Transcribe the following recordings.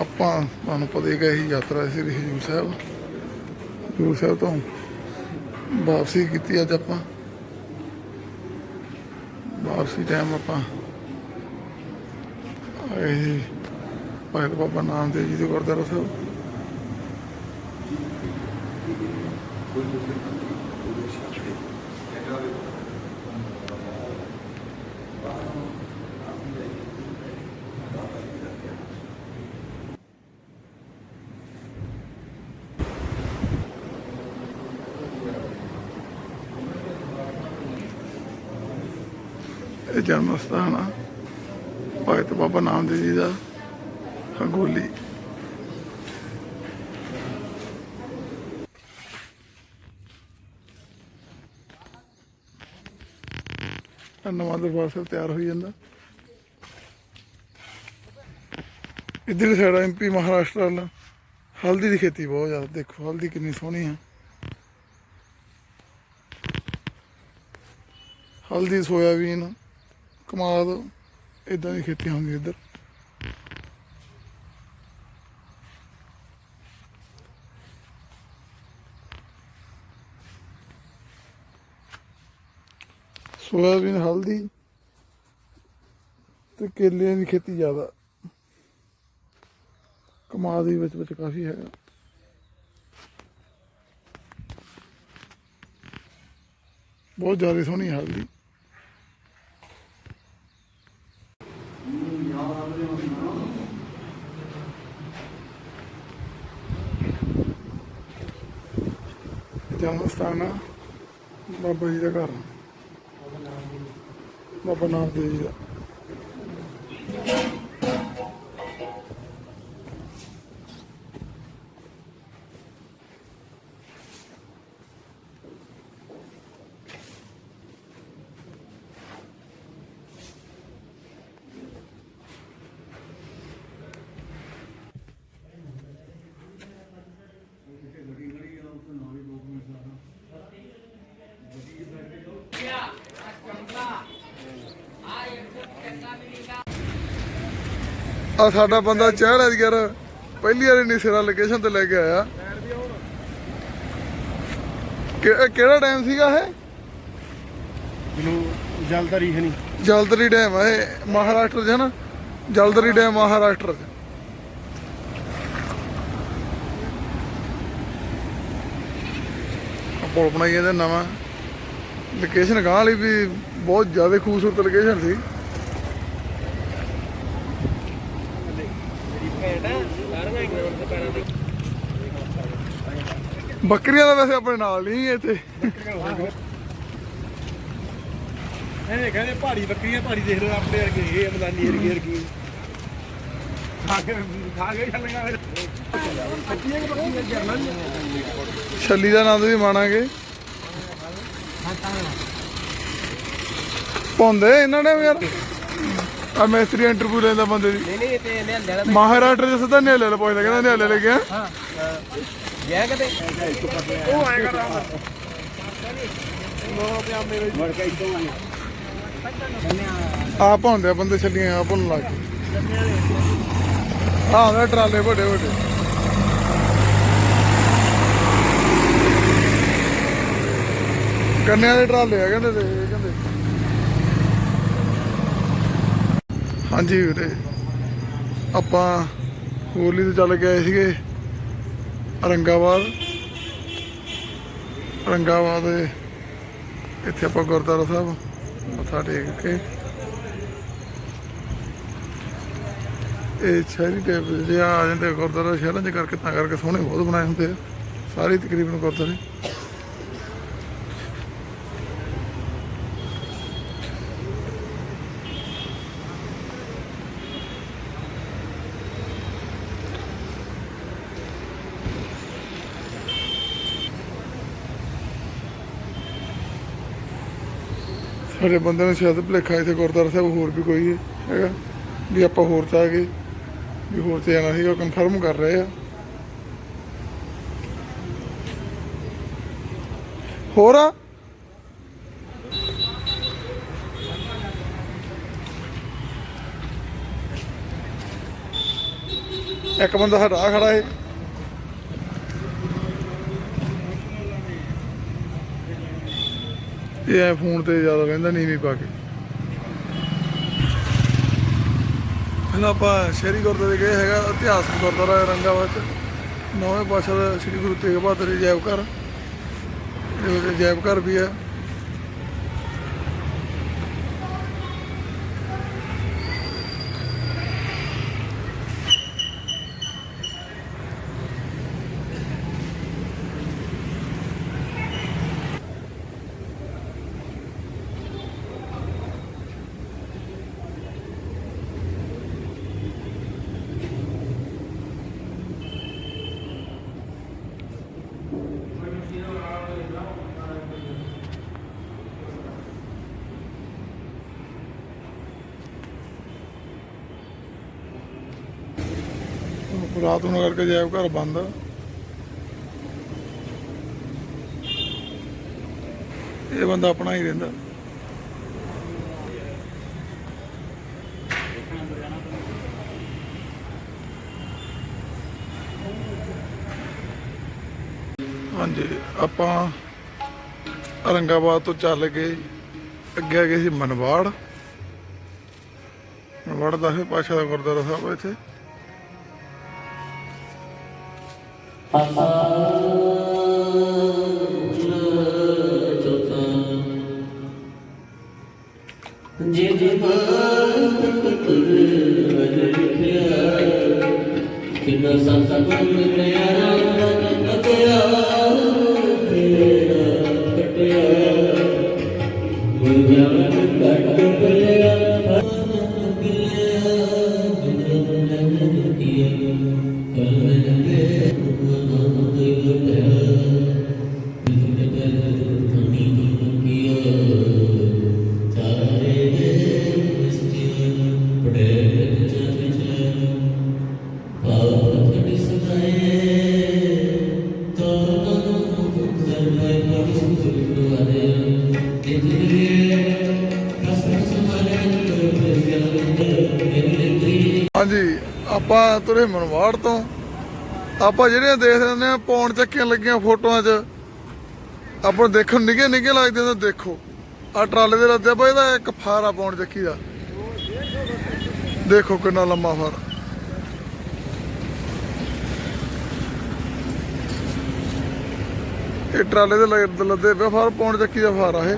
ਆਪਾਂ ਤੁਹਾਨੂੰ ਪਤਾ ਹੀ ਗਏ ਯਾਤਰਾ ਸ੍ਰੀ ਹਜੂਰ ਸਾਹਿਬ। ਹਜੂਰ ਸਾਹਿਬ ਤੋਂ ਵਾਪਸੀ ਕੀਤੀ ਅੱਜ ਆਪਾਂ। ਵਾਪਸੀ ਟਾਈਮ ਆਪਾਂ ਆਏ ਸੀ ਭਾਈ ਬਾਬਾ ਨਾਮਦੇਵ ਜੀ ਦੇ ਗੁਰਦੁਆਰਾ ਸਾਹਿਬ। ਇਹ ਜਨਮ ਸਥਾਨ ਆ। ਭਗਤ ਬਾਬਾ ਨਾਮਦੇਵ ਜੀ ਦਾ ਹੰਗੋਲੀ ਨਵਾਂ ਦਰਬਾਰ ਸਾਹਿਬ ਤਿਆਰ ਹੋਈ ਜਾਂਦਾ। ਇੱਧਰ ਸਾਈਡ ਐਮਪੀ ਮਹਾਰਾਸ਼ਟਰ ਵਾਲਾ। ਹਲਦੀ ਦੀ ਖੇਤੀ ਬਹੁਤ ਜ਼ਿਆਦਾ, ਦੇਖੋ ਹਲਦੀ ਕਿੰਨੀ ਸੋਹਣੀ ਹੈ ਹਲਦੀ ਸੋਇਆਬੀਨ ਕਮਾਦ ਇਦਾਂ ਦੀ ਖੇਤੀ ਹੁੰਦੀ ਇੱਧਰ। ਸੋਇਆਬੀਨ, ਹਲਦੀ ਤੇ ਕੇਲੇ ਦੀ ਖੇਤੀ ਜ਼ਿਆਦਾ। ਕਮਾਦ ਵੀ ਵਿੱਚ ਵਿੱਚ ਕਾਫੀ ਹੈਗਾ। ਬਹੁਤ ਜ਼ਿਆਦਾ ਸੋਹਣੀ ਹਲਦੀ ਜਨਮ ਸਥਾਨ ਆ। ਬਾਬਾ ਜੀ ਦਾ ਘਰ। ਬਾਬਾ ਨਾਮਦੇਵ ਜੀ ਦਾ। ਆ ਸਾਡਾ ਬੰਦਾ ਚਹਿਲ ਐ ਯਾਰ ਪਹਿਲੀ ਵਾਰੀ ਨਹੀਂ ਸਿਰਾ ਲੋਕੇਸ਼ਨ ਤੇ ਲੈ ਕੇ ਆਇਆ। ਕਿਹੜਾ ਡੈਮ ਸੀਗਾ ਇਹ? ਮੈਨੂੰ ਜਲਦਰੀ ਹੈ ਨਹੀਂ ਜਲਦਰੀ ਡੈਮ ਹੈ ਇਹ ਮਹਾਰਾਸ਼ਟਰ 'ਚ ਹੈ ਨਾ? ਜਲਦਰੀ ਡੈਮ ਮਹਾਰਾਸ਼ਟਰ 'ਚ। ਪੁਲ ਬਣਾਈ ਇਹਦਾ ਨਵਾਂ। ਲੋਕੇਸ਼ਨ ਗਾਂ ਵਾਲੀ ਵੀ ਬਹੁਤ ਜ਼ਿਆਦਾ ਖੂਬਸੂਰਤ ਲੋਕੇਸ਼ਨ ਸੀ ਮੇਰੀ ਭੈਣ ਆ ਸਾਰੀਆਂ ਇੰਗਲੈਂਡ ਦੇ ਪੈਰਾਂ ਤੇ ਬੱਕਰੀਆਂ ਦਾ ਵੈਸੇ ਆਪਣੇ ਨਾਲ ਨਹੀਂ ਇੱਥੇ ਇਹਨੇ ਕਹਿੰਦੇ ਪਹਾੜੀ ਬੱਕਰੀਆਂ ਪਹਾੜੀ ਦੇਖ ਲਓ ਆਪਣੇ ਵਰਗੇ ਇਹ ਮਦਾਨੀ ਵਰਗੀ ਵਰਗੀ। ਛੱਲੀ ਦਾ ਆਨੰਦ ਵੀ ਮਾਣਾਂਗੇ। ਪਾਉਂਦੇ ਇਹਨਾਂ ਨੇ ਵੀ ਯਾਰ। ਆ ਮੈਸਤਰੀ ਇੰਟਰਵਿਊ ਲੈਂਦਾ ਬੰਦੇ ਦੀ। ਨਹੀਂ ਨਹੀਂ ਤੇ ਲਿਆਂਦੇ ਵਾਲਾ ਮਹਾਰਾਸ਼ਟਰ ਚ ਸਿੱਧਾ ਨਿਆਲੇ ਲੈ ਪੁੱਛਦਾ ਕਹਿੰਦਾ ਨਿਆਲੇ ਲੈ ਗਿਆ ਹਾਂ। ਗਿਆ ਕਦੇ ਉਹ ਆਏਗਾ ਰਾਮ। ਮੜ ਕੇ ਇਦੋਂ ਆਏ ਆ ਪਾਉਂਦੇ ਬੰਦੇ ਛੱਲੀਆਂ ਆ ਭੁੰਨ ਲੱਗ ਗਏ ਆ ਉਹਦੇ ਟਰਾਲੇ ਵੱਡੇ ਵੱਡੇ। ਕੰਨਿਆਂ ਦੇ ਟਰਾਲੇ ਆ ਕਹਿੰਦੇ ਤੇ ਕਹਿੰਦੇ। ਹਾਂਜੀ ਵੀਰੇ, ਆਪਾਂ ਹੋਲੀ ਤੇ ਚੱਲ ਕੇ ਆਏ ਸੀਗੇ। ਔਰੰਗਾਬਾਦ। ਔਰੰਗਾਬਾਦ ਇੱਥੇ ਆਪਾਂ ਗੁਰਦੁਆਰਾ ਸਾਹਿਬ, ਮੱਥਾ ਟੇਕ ਕੇ। ਇਹ ਸ਼ਹਿਰੀ ਟਾਈਪ ਦੇ ਆ ਜਾਂਦੇ ਗੁਰਦੁਆਰਾ, ਸ਼ਹਿਰਾਂ 'ਚ ਕਰਕੇ ਤਾਂ ਕਰਕੇ ਸੋਹਣੇ ਬਹੁਤ ਬਣਾਏ ਹੁੰਦੇ ਆ। ਸਾਰੇ ਤਕਰੀਬਨ ਗੁਰਦੁਆਰੇ। ਸਾਡੇ ਬੰਦੇ ਨੂੰ ਸ਼ਾਇਦ ਭੁਲੇਖਾ ਇੱਥੇ ਗੁਰਦੁਆਰਾ ਸਾਹਿਬ ਹੋਰ ਵੀ ਕੋਈ ਹੈ ਹੈਗਾ, ਵੀ ਆਪਾਂ ਹੋਰ ਚ ਆ ਗਏ, ਵੀ ਹੋਰ ਤੇ ਜਾਣਾ ਸੀਗਾ ਕਨਫਰਮ ਕਰ ਰਹੇ ਆ। ਹੋਰ ਆ? ਇੱਕ ਬੰਦਾ ਹਟਾ ਖੜਾ ਹੈ ਇਹ ਐ ਫੋਨ ਤੇ ਜ਼ਿਆਦਾ ਰਹਿੰਦਾ ਨੀਵੀਂ ਪਾ ਕੇ। ਪਹਿਲਾਂ ਆਪਾਂ ਸ਼ਹਿਰੀ ਗੁਰਦੁਆਰੇ ਗਏ ਹੈਗਾ, ਇਤਿਹਾਸਕ ਗੁਰਦੁਆਰਾ ਰੰਗਾਵਾ ਚ। ਨੌਵੇਂ ਪਾਤਸ਼ਾਹ ਦਾ ਸ੍ਰੀ ਗੁਰੂ ਤੇਗ ਬਹਾਦਰ ਜੀ ਜੈਵ ਘਰ। ਜੈਵ ਘਰ ਵੀ ਹੈ। ਰਾਤ ਨੂੰ ਕਰਕੇ ਜੈਬ ਘਰ ਬੰਦ। ਇਹ ਬੰਦਾ ਆਪਣਾ ਹੀ ਰਹਿੰਦਾ। ਹਾਂਜੀ, ਆਪਾਂ ਔਰੰਗਾਬਾਦ ਤੋਂ ਚੱਲ ਕੇ ਅੱਗੇ ਗਏ ਸੀ ਮਨਵਾੜ। ਮਨਵਾੜ ਦਾ ਹੈ ਪਾਸ਼ਾ ਦਾ ਗੁਰਦੁਆਰਾ ਸਾਹਿਬ ਇੱਥੇ। ਜੇ ਜੇ ਮਸਤਕ ਅਜ ਲਿਖਿਆ ਕਿੰਨਾ ਸੰਤ ਗੁਰ ਮਿਲਿਆ ਹਾਂਜੀ, ਆਪਾਂ ਤੁਰੇ ਮਨਵਾੜ ਤੋਂ। ਆਪਾਂ ਜਿਹੜੀਆਂ ਦੇਖ ਰਹੇ ਆ ਪੌਣ ਚੱਕੀਆਂ ਲੱਗੀਆਂ ਫੋਟੋਆਂ 'ਚ। ਆਪਾਂ ਦੇਖਣ ਨਿੱਘੇ ਨਿੱਘੇ ਲੱਗਦੇ ਨੇ ਦੇਖੋ। ਆ ਟਰਾਲੇ ਦੇ ਲੱਦਿਆ ਪਾ ਇਹਦਾ ਇੱਕ ਫਾਰਾ ਪੌਣ ਚੱਕੀ ਦਾ। ਦੇਖੋ ਕਿੰਨਾ ਲੰਮਾ ਫਾਰ। ਇਹ ਟਰਾਲੇ ਦੇ ਲੱਦੇ ਪਿਆ ਫਾਰ ਪੌਣ ਚੱਕੀ ਦਾ ਫਾਰ ਆ ਇਹ।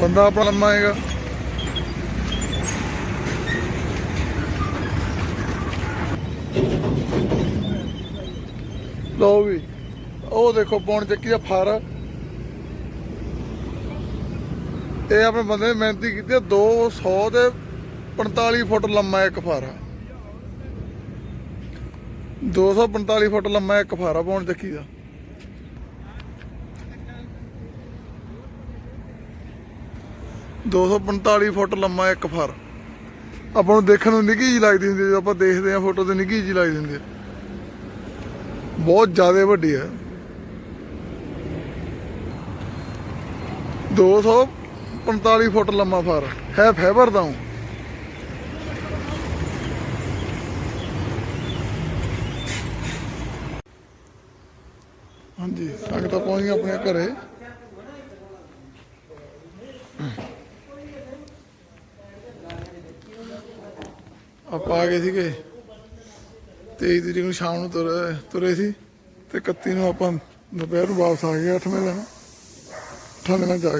ਬੰਦਾ ਆਪਣਾ ਲੰਮਾ ਹੈਗਾ ਲਓ ਵੀ, ਉਹ ਦੇਖੋ ਪੌਣ ਚੱਕੀ ਦਾ ਫਾਰ ਇਹ ਆਪਣੇ ਬੰਦੇ ਨੇ ਮਿਹਨਤੀ ਕੀਤੀ ਆ, 200 ਤੇ 45 ਫੁੱਟ ਲੰਮਾ ਇੱਕ ਫਾਰਾ। 245 ਫੁੱਟ ਲੰਮਾ ਇੱਕ ਫਾਰਾ ਪੌਣ ਚੱਕੀ ਦਾ। ਦੋ ਸੌ ਪੰਤਾਲੀ ਫੁੱਟ ਲੰਮਾ ਇੱਕ ਫਰ। ਆਪਾਂ ਨੂੰ ਦੇਖਣ ਨੂੰ ਨਿੱਘੀ ਜੀ ਲੱਗਦੀ ਹੁੰਦੀ ਜਦੋਂ ਆਪਾਂ ਦੇਖਦੇ ਹਾਂ ਫੋਟੋ ਤੇ ਨਿੱਘੀ ਜੀ ਲੱਗਦੀ ਹੁੰਦੀ ਬਹੁਤ ਜ਼ਿਆਦਾ ਵੱਡੀ ਹੈ 245 ਫੁੱਟ ਲੰਮਾ ਫਰ। ਹੈ ਫਾਈਬਰ ਦਾ ਊਂ। ਹਾਂਜੀ ਸੰਗਤਾਂ ਪਹੁੰਚ ਗਈਆਂ ਆਪਣੇ ਘਰੇ। ਆਪਾਂ ਆ ਗਏ ਸੀਗੇ। 23 ਤਰੀਕ ਨੂੰ ਸ਼ਾਮ ਨੂੰ ਤੁਰੇ ਤੁਰੇ ਸੀ। ਤੇ 31 ਨੂੰ ਆਪਾਂ ਦੁਪਹਿਰ ਨੂੰ ਵਾਪਸ ਆ ਗਏ 8ਵੇਂ ਦਿਨ। 8 ਦਿਨਾਂ ਚ ਆ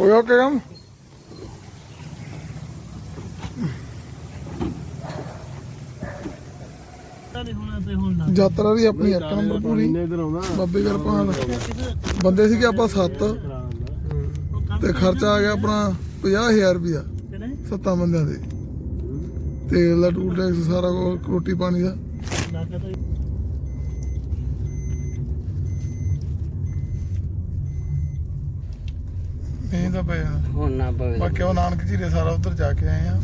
ਹੋਇਆ ਕਿ ਕੰਮ ਯਾਤਰਾ ਦੀ ਆਪਣੀ ਇੱਕ ਨੰਬਰ ਪੂਰੀ। ਬਾਬੇ ਕਿਰਪਾਨ। ਬੰਦੇ ਸੀਗੇ ਆਪਾਂ 7 ਤੇ ਖਰਚਾ ਆ ਗਿਆ ਆਪਣਾ 50000 ਰੁਪਇਆ ਸੱਤਾਂ ਬੰਦਿਆਂ ਦੇ। ਤੇਲ ਦਾ ਟੂਲ ਟੈਕਸ ਸਾਰਾ ਕੁਛ, ਰੋਟੀ ਪਾਣੀ ਦਾ। ਇਹ ਤਾਂ ਪਏ ਆ। ਹੁਣ ਨਾ ਪਵੇ ਬਾਕੀ ਉਹ ਨਾਨਕ ਜੀਰੇ ਸਾਰਾ ਉਧਰ ਜਾ ਕੇ ਆਏ ਆ